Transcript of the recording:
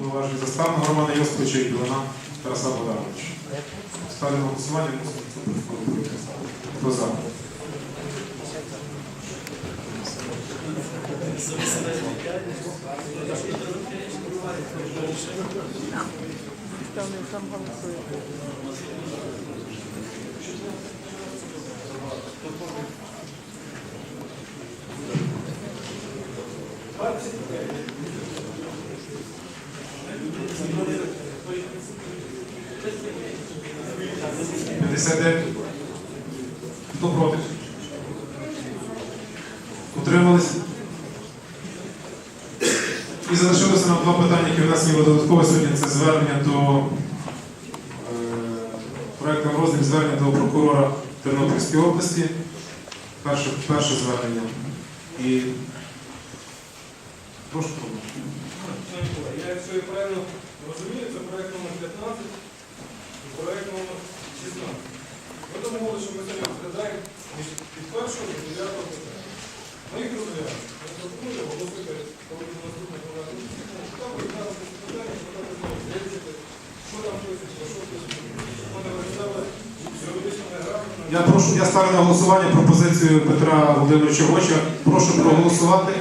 повноважень заставного Романа Йосиповича і Білина Тараса Богдановича. Ставлю на голосування. Хто за? Там голосує. – 59. Хто проти? Утримались? І залишилося нам два питання, які в нас є додатково сьогодні. Це звернення до е, проектом розділі звернення до прокурора Тернопільської області. Перше, перше звернення. І прошу Я, якщо я правильно розумію, це проект номер 15 і проект номер 16. Домовилися, що ми сьогодні розглядаємо від першого до дев'ятого питання. Ми їх розглядаємо. Ми пропонуємо оголосити, коли буде наступне проведення. Там розглянути ці питання, подати знову вирішити, що там пишеться, що пишеться. Вони розглядали юридичними грамотами. Я прошу, я ставлю на голосування пропозицію Петра Володимировича Гоча. Прошу проголосувати